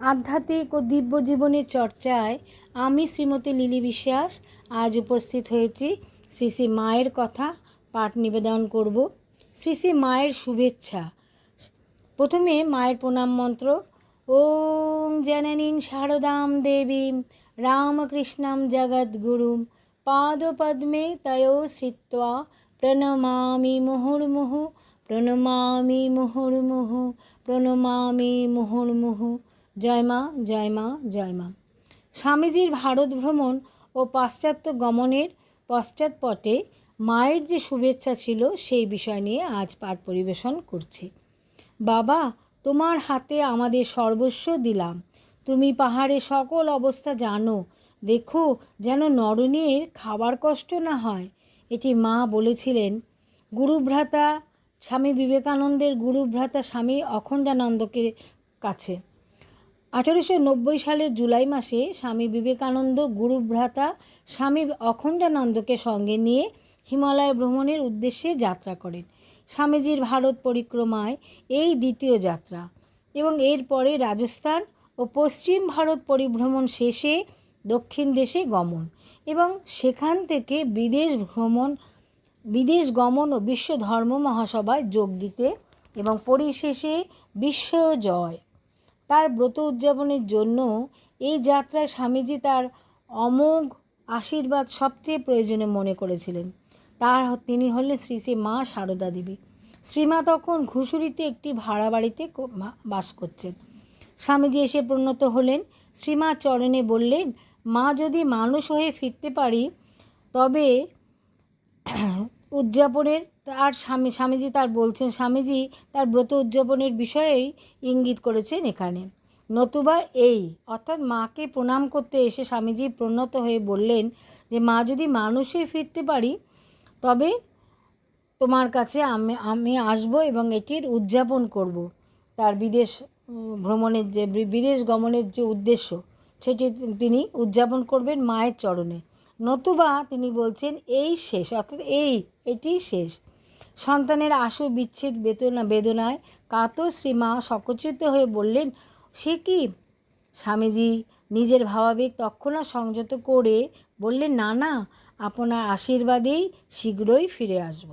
আধ্যাত্মিক ও দিব্য জীবনের চর্চায় আমি শ্রীমতী লিলি বিশ্বাস আজ উপস্থিত হয়েছি। শ্রী শ্রী মায়ের কথা পাঠ নিবেদন করব। শ্রী শ্রী মায়ের শুভেচ্ছা। প্রথমে মায়ের প্রণাম মন্ত্র। ওং জননীং শারদাম দেবীম রামকৃষ্ণাম জগদ্গুরুম পাদপদ্মে তয়ো শ্রিত্বা প্রণমামি মুহুর্মুহু প্রণমামি মুহুর্মুহু প্রণমামি মুহুর্মুহু জয় মা জয় মা জয় মা। স্বামীজির ভারত ভ্রমণ ও পাশ্চাত্য গমনের পশ্চাৎপটে মায়ের যে শুভেচ্ছা ছিল, সেই বিষয় নিয়ে আজ পাঠ পরিবেশন করছি। বাবা, তোমার হাতে আমাদের সর্বস্ব দিলাম। তুমি পাহাড়ে সকল অবস্থা জানো। দেখো যেন নরনের খাবার কষ্ট না হয়। এটি মা বলেছিলেন। গুরুভ্রাতা স্বামী বিবেকানন্দের গুরুভ্রাতা স্বামী অখণ্ডানন্দকে কাছে। আঠেরোশো নব্বই সালের জুলাই মাসে স্বামী বিবেকানন্দ গুরুভ্রাতা স্বামী অখণ্ডানন্দকে সঙ্গে নিয়ে হিমালয় ভ্রমণের উদ্দেশ্যে যাত্রা করেন। স্বামীজির ভারত পরিক্রমায় এই দ্বিতীয় যাত্রা এবং এরপরে রাজস্থান ও পশ্চিম ভারত পরিভ্রমণ শেষে দক্ষিণ দেশে গমন এবং সেখান থেকে বিদেশ ভ্রমণ, বিদেশ গমন ও বিশ্ব ধর্ম মহাসভায় যোগ দিতে এবং পরিশেষে বিশ্ব জয়। তার ব্রত উদযাপনের জন্য এই যাত্রায় স্বামীজি তার অমোঘ আশীর্বাদ সবচেয়ে প্রয়োজনে মনে করেছিলেন। তার তিনি হলেন শ্রী শ্রী মা সারদা দেবী। শ্রীমা তখন ঘুষুরিতে একটি ভাড়া বাড়িতে বাস করছেন। স্বামীজি এসে পরিণত হলেন। শ্রীমা চরণে বললেন, মা, যদি মানুষ হয়ে ফিরতে পারি, তবে উদযাপনের তার স্বামী, স্বামীজি তার বলছেন, স্বামীজি তার ব্রত উদযাপনের বিষয়েই ইঙ্গিত করেছেন এখানে। নতুবা এই। অর্থাৎ মাকে প্রণাম করতে এসে স্বামীজি প্রণত হয়ে বললেন যে, মা, যদি মানুষে ফিরতে পারি, তবে তোমার কাছে আমি আমি আসব এবং এটির উদযাপন করব। তার বিদেশ ভ্রমণের যে বিদেশ গমনের যে উদ্দেশ্য, সেটি তিনি উদযাপন করবেন মায়ের চরণে। নতুবা তিনি বলছেন, এই শেষ। অর্থাৎ এই, এটি শেষ। সন্তানের আশু বিচ্ছেদ বেদনা বেদনায় কাতর শ্রীমা সকচিত হয়ে বললেন, সে কি? স্বামীজি নিজের ভাবাবেগ তৎক্ষণাৎ সংযত করে বললেন, না না, আপনার আশীর্বাদেই শীঘ্রই ফিরে আসব।